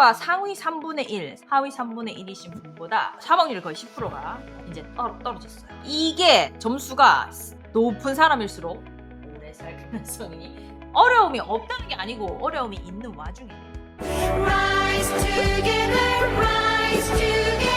촉도가 상위 3분의 1, 하위 3분의 1이신 분보다 사망률 거의 10%가 이제 떨, 떨어졌어요. 이게 점수가 높은 사람일수록 오래 살 가능성이 어려움이 없다는 게 아니고 어려움이 있는 와중에 Rise together, rise together,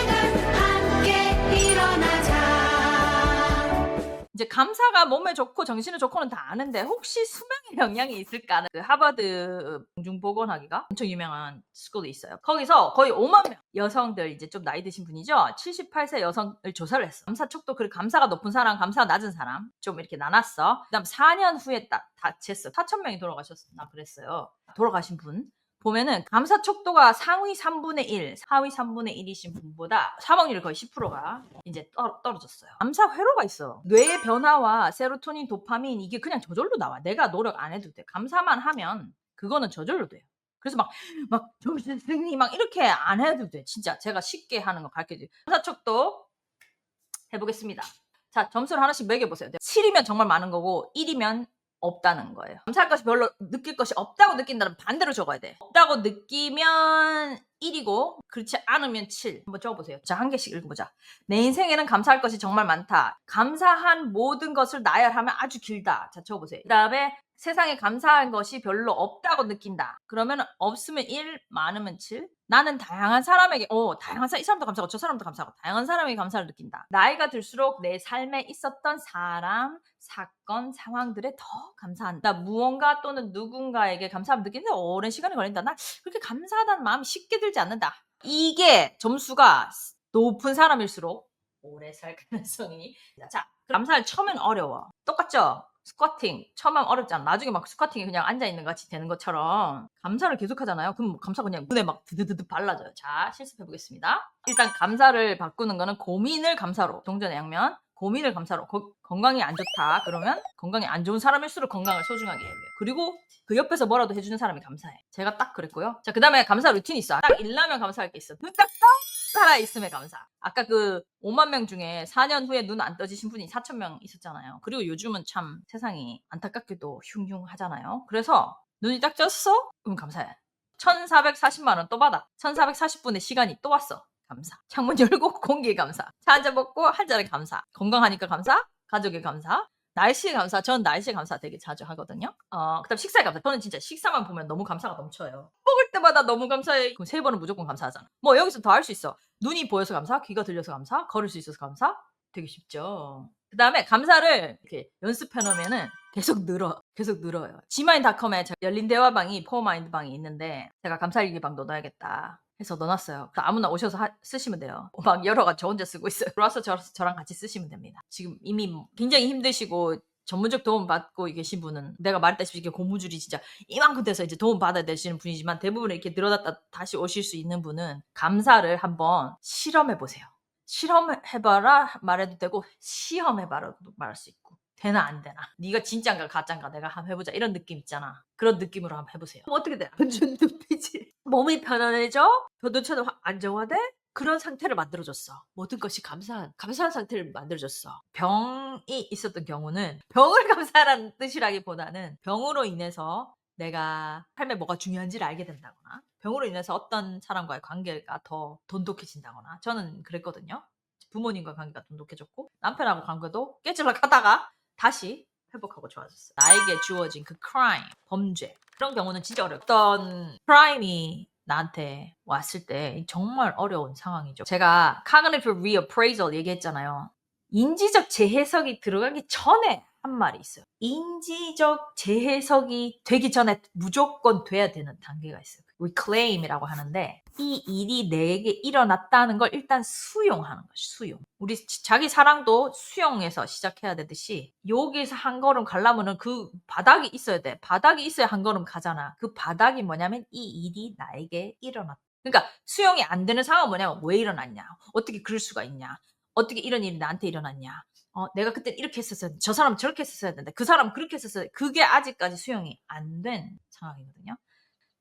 이제 감사가 몸에 좋고 정신에 좋고는 다 아는데 혹시 수명에 영향이 있을까? 그 하버드 공중보건학위가 엄청 유명한 스쿨이 있어요. 거기서 거의 5만 명 여성들 이제 좀 나이 드신 분이죠. 78세 여성을 조사를 했어. 감사 촉도 그 감사가 높은 사람, 감사가 낮은 사람 좀 이렇게 나눴어. 그다음 4년 후에 딱다 쟀어. 4천 명이 돌아가셨나 그랬어요. 돌아가신 분. 보면은 감사 촉도가 상위 3분의 1, 하위 3분의 1이신 분보다 사망률 거의 10%가 이제 떨, 떨어졌어요. 감사 회로가 있어. 뇌의 변화와 세로토닌, 도파민 이게 그냥 저절로 나와. 내가 노력 안 해도 돼. 감사만 하면 그거는 저절로 돼요. 그래서 막, 막, 정신 승리 막 이렇게 안 해도 돼. 진짜 제가 쉽게 하는 거 가르쳐 드릴게요. 감사 촉도 해보겠습니다. 자, 점수를 하나씩 매겨보세요. 7이면 정말 많은 거고, 1이면 없다는 거예요. 감사할 것이 별로 느낄 것이 없다고 느낀다면 반대로 적어야 돼. 없다고 느끼면 1이고 그렇지 않으면 7. 한번 적어보세요. 자, 한 개씩 읽어보자. 내 인생에는 감사할 것이 정말 많다. 감사한 모든 것을 나열하면 아주 길다. 자, 적어보세요. 그 다음에 세상에 감사한 것이 별로 없다고 느낀다. 그러면 없으면 1, 많으면 7. 나는 다양한 사람에게, 오, 다양한 사람, 이 사람도 감사하고 저 사람도 감사하고 다양한 사람에게 감사를 느낀다. 나이가 들수록 내 삶에 있었던 사람, 사건, 상황들에 더 감사한다. 무언가 또는 누군가에게 감사함을 느끼는데 오랜 시간이 걸린다. 나 그렇게 감사하다는 마음이 쉽게 들지 않는다. 이게 점수가 높은 사람일수록 오래 살 가능성이 자 감사를 처음엔 어려워 똑같죠 스쿼팅. 처음엔 어렵잖아. 나중에 막 스쿼팅이 그냥 앉아 있는 것 같이 되는 것처럼 감사를 계속 하잖아요. 그럼 감사가 그냥 눈에 막 드드드드 발라져요. 자 실습해 보겠습니다. 일단 감사를 바꾸는 거는 고민을 감사로. 동전의 양면. 고민을 감사로. 거- 건강이 안 좋다. 그러면 건강이 안 좋은 사람일수록 건강을 소중하게 해요. 그리고 그 옆에서 뭐라도 해주는 사람이 감사해. 제가 딱 그랬고요. 자그 다음에 감사 루틴이 있어 딱 일라면 감사할 게 있어 눈 딱 떠 살아있음에 감사. 아까 그 5만 명 중에 4년 후에 눈 안 떠지신 분이 4천 명 있었잖아요. 그리고 요즘은 참 세상이 안타깝게도 흉흉하잖아요. 그래서 눈이 딱 떴어? 그럼 감사해. 1,440만 원 또 받아. 1,440분의 시간이 또 왔어. 감사. 창문 열고 공기에 감사. 차 한 잔 먹고 한 잔에 감사. 건강하니까 감사. 가족에 감사. 날씨에 감사. 전 날씨에 감사 되게 자주 하거든요. 어, 그다음 식사에 감사. 저는 진짜 식사만 보면 너무 감사가 넘쳐요. 때마다 너무 감사해. 그럼 세 번은 무조건 감사하잖아. 뭐 여기서 더 할 수 있어. 눈이 보여서 감사, 귀가 들려서 감사, 걸을 수 있어서 감사. 되게 쉽죠. 그 다음에 감사를 이렇게 연습해 놓으면은 계속 늘어, 계속 늘어요. 지마인닷컴에 열린 대화방이 포마인드 방이 있는데 제가 감사 일기 방도 넣어야겠다. 해서 넣어놨어요. 그래서 아무나 오셔서 하- 쓰시면 돼요. 막 여러 가지 저 혼자 쓰고 있어요. 들어와서 저, 저랑 같이 쓰시면 됩니다. 지금 이미 굉장히 힘드시고 전문적 도움 받고 계신 분은 내가 말했다시피 이게 고무줄이 진짜 이만큼 돼서 이제 도움 받아야 되시는 분이지만 대부분 이렇게 늘어났다 다시 오실 수 있는 분은 감사를 한번 실험해 보세요. 실험해봐라 말해도 되고 시험해봐라도 말할 수 있고. 되나 안 되나. 네가 진짠가 가짠가 내가 한번 해보자. 이런 느낌 있잖아. 그런 느낌으로 한번 해보세요. 어떻게 돼? 눕히지 몸이 편안해져? 교도체도 확 안정화돼 그런 상태를 만들어줬어. 모든 것이 감사한, 감사한 상태를 만들어줬어. 병이 있었던 경우는 병을 감사하라는 뜻이라기보다는 병으로 인해서 내가 삶에 뭐가 중요한지를 알게 된다거나 병으로 인해서 어떤 사람과의 관계가 더 돈독해진다거나 저는 그랬거든요. 부모님과 관계가 돈독해졌고 남편하고 관계도 깨질락 하다가 다시 회복하고 좋아졌어요. 나에게 주어진 그 crime, 범죄 그런 경우는 진짜. 어떤 crime이 나한테 왔을 때 정말 어려운 상황이죠. 제가 cognitive reappraisal 얘기했잖아요. 인지적 재해석이 들어가기 전에 한 말이 있어요. 인지적 재해석이 되기 전에 무조건 돼야 되는 단계가 있어요. Reclaim이라고 하는데 이 일이 내게 일어났다는 걸 일단 수용하는 것이 수용. 우리 지- 자기 사랑도 수용에서 시작해야 되듯이 여기서 한 걸음 가려면은 그 바닥이 있어야 돼. 바닥이 있어야 한 걸음 가잖아. 그 바닥이 뭐냐면 이 일이 나에게 일어났다. 그러니까 수용이 안 되는 상황은 뭐냐면 왜 일어났냐? 어떻게 그럴 수가 있냐? 어떻게 이런 일이 나한테 일어났냐? 어, 내가 그때 이렇게 했었어야 돼. 저 사람 저렇게 했었어야 되는데 그 사람 그렇게 했었어야 돼. 그게 아직까지 수용이 안 된 상황이거든요.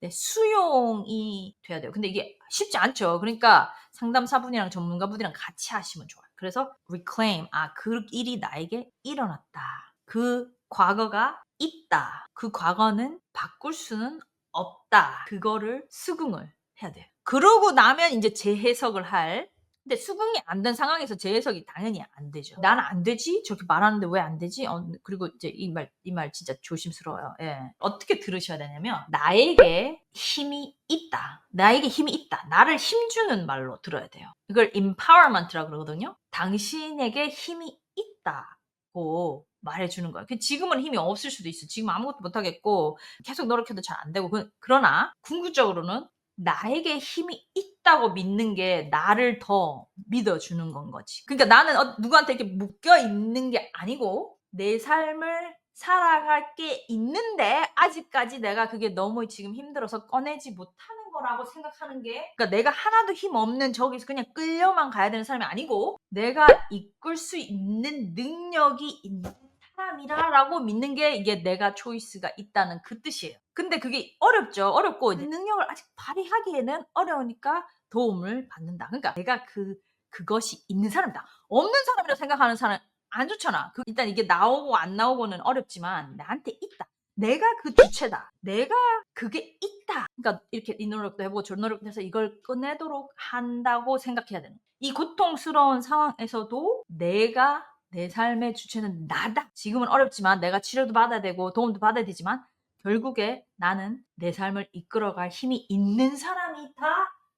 네, 수용이 돼야 돼요. 근데 이게 쉽지 않죠. 그러니까 상담사분이랑 전문가분이랑 같이 하시면 좋아요. 그래서 reclaim, 아, 그 일이 나에게 일어났다. 그 과거가 있다. 그 과거는 바꿀 수는 없다. 그거를 수긍을 해야 돼요. 그러고 나면 이제 재해석을 할. 근데 수긍이 안 된 상황에서 재해석이 당연히 안 되죠. 나는 안 되지? 저렇게 말하는데 왜 안 되지? 어, 그리고 이제 이 말, 이 말 진짜 조심스러워요. 예. 어떻게 들으셔야 되냐면, 나에게 힘이 있다. 나에게 힘이 있다. 나를 힘주는 말로 들어야 돼요. 이걸 empowerment라고 그러거든요. 당신에게 힘이 있다고 말해주는 거예요. 그 지금은 힘이 없을 수도 있어. 지금 아무것도 못하겠고, 계속 노력해도 잘 안 되고. 그- 그러나, 궁극적으로는 나에게 힘이 있다 고 믿는 게 나를 더 믿어주는 건 거지. 그러니까 나는 어- 누구한테 이렇게 묶여 있는 게 아니고 내 삶을 살아갈 게 있는데 아직까지 내가 그게 너무 지금 힘들어서 꺼내지 못하는 거라고 생각하는 게 그러니까 내가 하나도 힘 없는 저기서 그냥 끌려만 가야 되는 사람이 아니고 내가 이끌 수 있는 능력이 있는 사람이라라고 믿는 게 이게 내가 초이스가 있다는 그 뜻이에요. 근데 그게 어렵죠. 어렵고 능력을 아직 발휘하기에는 어려우니까 도움을 받는다. 그러니까 내가 그 그것이 있는 사람이다. 없는 사람이라고 생각하는 사람 안 좋잖아. 그 일단 이게 나오고 안 나오고는 어렵지만 나한테 있다. 내가 그 주체다. 내가 그게 있다. 그러니까 이렇게 이 노력도 해보고 저 노력도 해서 이걸 꺼내도록 한다고 생각해야 되는. 이 고통스러운 상황에서도 내가 내 삶의 주체는 나다. 지금은 어렵지만 내가 치료도 받아야 되고 도움도 받아야 되지만 결국에 나는 내 삶을 이끌어갈 힘이 있는 사람이다.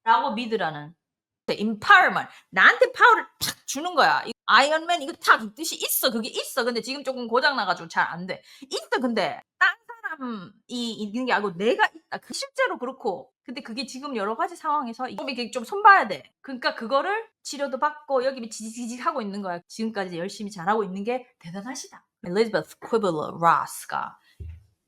라고 믿으라는 empowerment. 나한테 파워를 탁 주는 거야. 이 아이언맨 이거 탁 뜻이 있어. 그게 있어. 근데 지금 조금 고장 나가지고 잘 안 돼. 있어. 근데 딴 사람이 있는 게 아니고 내가 있다. 그 실제로 그렇고. 근데 그게 지금 여러 가지 상황에서 좀 이렇게 좀 손봐야 돼. 그러니까 그거를 치료도 받고 여기 지지직 하고 있는 거야. 지금까지 열심히 잘하고 있는 게 대단하시다. 라스가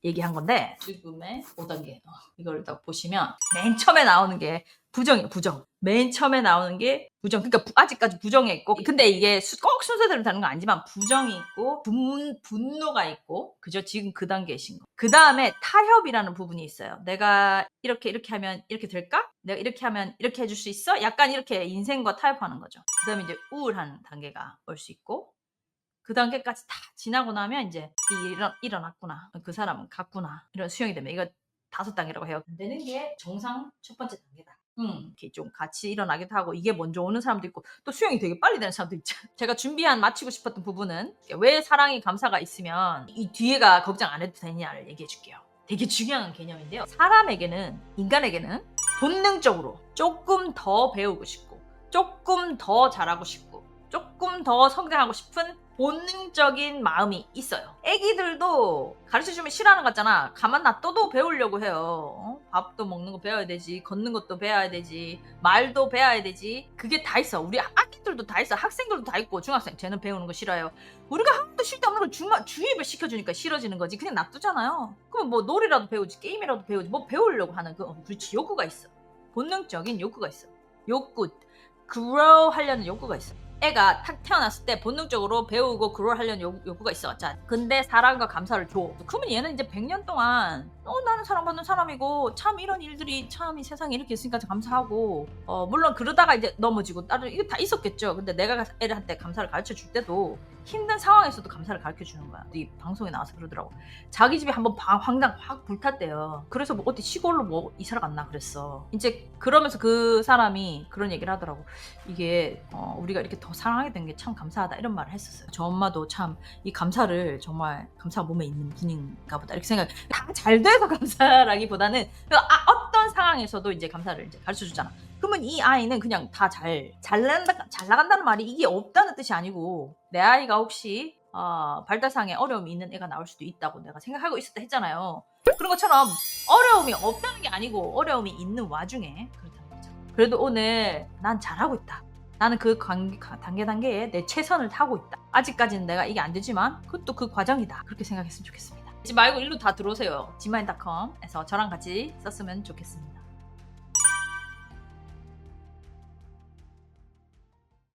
얘기한 건데 죽음의 5단계 어, 이걸 딱 보시면 맨 처음에 나오는 게 부정이에요 부정. 맨 처음에 나오는 게 부정. 그러니까 부- 아직까지 부정에 있고 근데 이게 수- 꼭 순서대로 되는 건 아니지만 부정이 있고 분, 분노가 있고 그죠? 지금 그 단계이신 거 그 다음에 타협이라는 부분이 있어요. 내가 이렇게 이렇게 하면 이렇게 될까? 내가 이렇게 하면 이렇게 해줄 수 있어? 약간 이렇게 인생과 타협하는 거죠. 그 다음에 이제 우울한 단계가 올 수 있고 그 단계까지 다 지나고 나면 이제 이 일어, 일어났구나. 그 사람은 갔구나. 이런 수용이 되면 이거 다섯 단계라고 해요. 되는 게 정상 첫 번째 단계다. 음, 이렇게 좀 같이 일어나기도 하고 이게 먼저 오는 사람도 있고 또 수용이 되게 빨리 되는 사람도 있죠. 제가 준비한 마치고 싶었던 부분은 왜 사랑이 감사가 있으면 이 뒤에가 걱정 안 해도 되냐를 얘기해 줄게요. 되게 중요한 개념인데요. 사람에게는 인간에게는 본능적으로 조금 더 배우고 싶고 조금 더 잘하고 싶고 조금 더 성장하고 싶은 본능적인 마음이 있어요. 애기들도 가르쳐주면 싫어하는 거 같잖아. 가만 놔둬도 배우려고 해요. 어? 밥도 먹는 거 배워야 되지. 걷는 것도 배워야 되지. 말도 배워야 되지. 그게 다 있어. 우리 아기들도 다 있어. 학생들도 다 있고 중학생 쟤는 배우는 거 싫어요. 우리가 하나도 쓸데없는 걸 주마, 주입을 시켜주니까 싫어지는 거지. 그냥 놔두잖아요. 그럼 뭐 놀이라도 배우지. 게임이라도 배우지. 뭐 배우려고 하는 그 어, 그렇지 욕구가 있어. 본능적인 욕구가 있어. 욕구. grow 하려는 욕구가 있어. 애가 탁 태어났을 때 본능적으로 배우고 그걸 하려는 욕, 욕구가 있어. 자, 근데 사랑과 감사를 줘. 그러면 얘는 이제 100년 동안 어, 나는 사랑받는 사람이고 참 이런 일들이 참 이 세상에 이렇게 있으니까 감사하고 어, 물론 그러다가 이제 넘어지고 다른 이거 다 있었겠죠. 근데 내가 애한테 감사를 가르쳐 줄 때도 힘든 상황에서도 감사를 가르쳐 주는 거야. 이 방송에 나와서 그러더라고. 자기 집에 한번 방- 황당 확 불탔대요. 그래서 뭐 어디 시골로 뭐 이사를 갔나 그랬어. 이제 그러면서 그 사람이 그런 얘기를 하더라고. 이게 어, 우리가 이렇게 더 사랑하게 된 게 참 감사하다 이런 말을 했었어요. 저 엄마도 참 이 감사를 정말 감사가 몸에 있는 분인가 보다 이렇게 생각. 다 잘 돼서 감사라기보다는 그 아, 어 떤 상황에서도 이제 감사를 이제 가르쳐 주잖아. 그러면 이 아이는 그냥 다 잘 잘 나간다 잘 나간다는 말이 이게 없다는 뜻이 아니고 내 아이가 혹시 어, 발달상에 어려움이 있는 애가 나올 수도 있다고 내가 생각하고 있었다 했잖아요. 그런 것처럼 어려움이 없다는 게 아니고 어려움이 있는 와중에 그렇다는 거죠. 그래도 오늘 난 잘하고 있다. 나는 그 관- 가- 단계 단계에 내 최선을 다하고 있다. 아직까지는 내가 이게 안 되지만 그것도 그 과정이다. 그렇게 생각했으면 좋겠습니다. 말고 일로 다 들어오세요. 지마인.com에서 저랑 같이 썼으면 좋겠습니다.